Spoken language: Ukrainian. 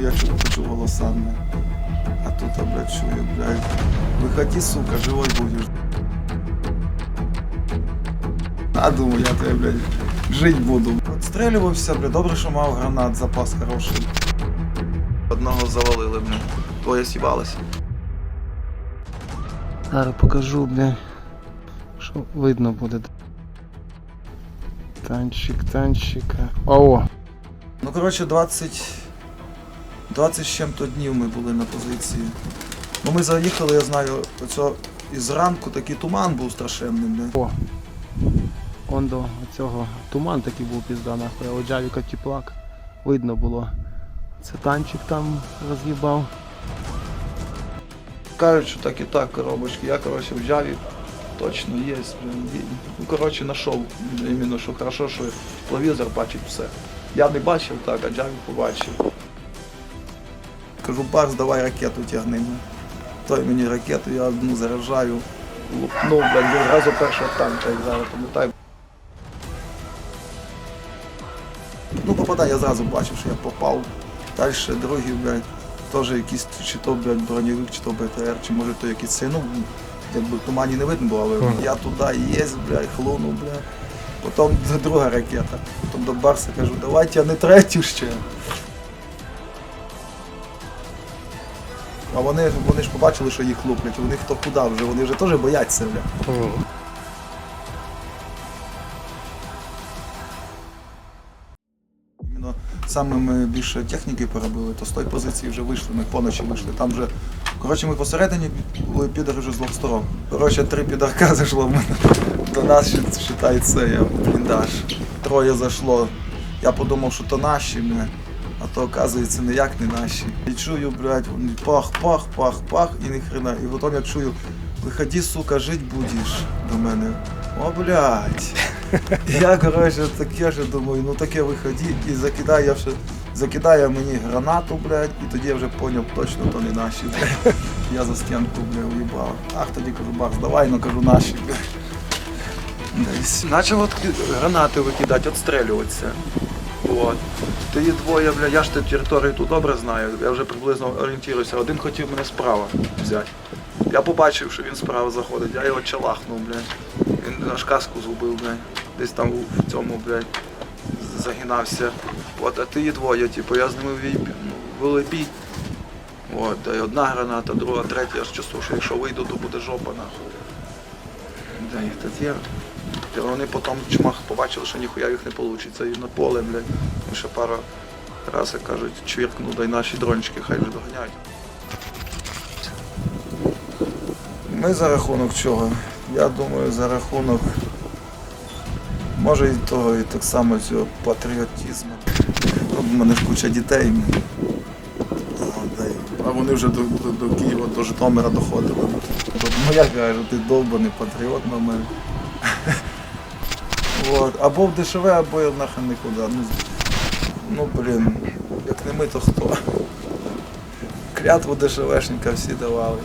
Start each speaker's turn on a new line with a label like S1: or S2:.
S1: Я чую, почув голосами. А тут, блядь, чую, блядь. Выходи, сука, живой будешь. А думаю, я тебе, блядь, жить буду. Отстрілювався, блядь, добре, що мав гранат, запас хороший. Одного завалили, блядь. Двоє сібалися.
S2: Зараз покажу, бля. Що видно буде. Танчик, танчик. О!
S1: Ну, коротше, 20... 20 з чим-то днів ми були на позиції. Ну ми заїхали, я знаю, оцього із ранку такий туман був страшенний, блядь.
S2: О! Он до цього туман такий був пізда нахуй, а от Джавіка тіплак. Видно було. Це танчик там роз'їбав.
S1: Кажуть, що так і так коробочки. Я, коротше, в Java точно є. Ну, коротше, знайшов. Іменно, що хорошо, що телевізор бачить все. Я не бачив так, а Java побачив. Кажу, Барс, давай ракету тягни. ну. Той мені ракету, я одну заряджаю. Лупнув, блядь, одразу першого танка, як зараз пам'ятаю. Ну, попадання я зразу бачив, що я попав. Далі другий, блядь, теж якийсь чи то, блядь, бронєвик, чи то БТР, чи може то якийсь ну, якби в тумані не видно було, але я туди є, блядь, хлонув, блядь. Потім друга ракета. Потім до Барса кажу, давайте я не третю ще. А вони, вони ж побачили, що їх луплять, вони хто куди вже, вони вже теж бояться, бля. Іменно саме ми більше техніки поробили, то з тої позиції вже вийшли, ми поночі вийшли. Там вже, коротше, ми посередині були підари вже з двох сторон. Коротше, три підарка зайшло в мене. До нас це я бліндаж. Троє зайшло. Я подумав, що то наші, бля. А то оказується ніяк не наші. І чую, блядь, вони пах, пах, пах, пах, і ні хрена. І потім я чую, виходи, сука, жить будеш до мене. О, блядь. Я, коротше, таке ж думаю, ну таке виходи і закидає ще, закидає мені гранату, блядь, і тоді я вже поняв, точно то не наші, блядь. Я за стінку, блядь, уїбав. Ах, тоді кажу, Бакс, давай, ну кажу, наші, блядь. Десь. Почав от гранати викидати, відстрелюватися. От. Тоді двоє, бля, я ж ту територію тут добре знаю, я вже приблизно орієнтуюся. Один хотів мене справа взяти. Я побачив, що він справа заходить, я його челахнув, блядь. Він аж каску згубив, блядь. Десь там в цьому, блядь, загинався. От, а ти двоє, типу, я з ними вій, ну, вели бій. От, да, і одна граната, друга, третя, я ж чувствую, що якщо вийду, то буде жопа, нахуй. Да, їх тут є. Та вони потім чмах побачили, що ніхуя їх не вийде. І на поле, блядь. І ще пара раз, кажуть, чвіркну, дай наші дрончики, хай вже доганяють. Ми за рахунок чого? Я думаю, за рахунок може і того, і так само цього патріотизму. В мене ж куча дітей. А, вони вже до, до, до Києва, до Житомира доходили. Ну я кажу, ти довбаний патріот на мене. Вот. Або в дешеве, або я нахрен нікуди. Ну, ну блін, як не ми, то хто? Клятву дешевешника всі давали.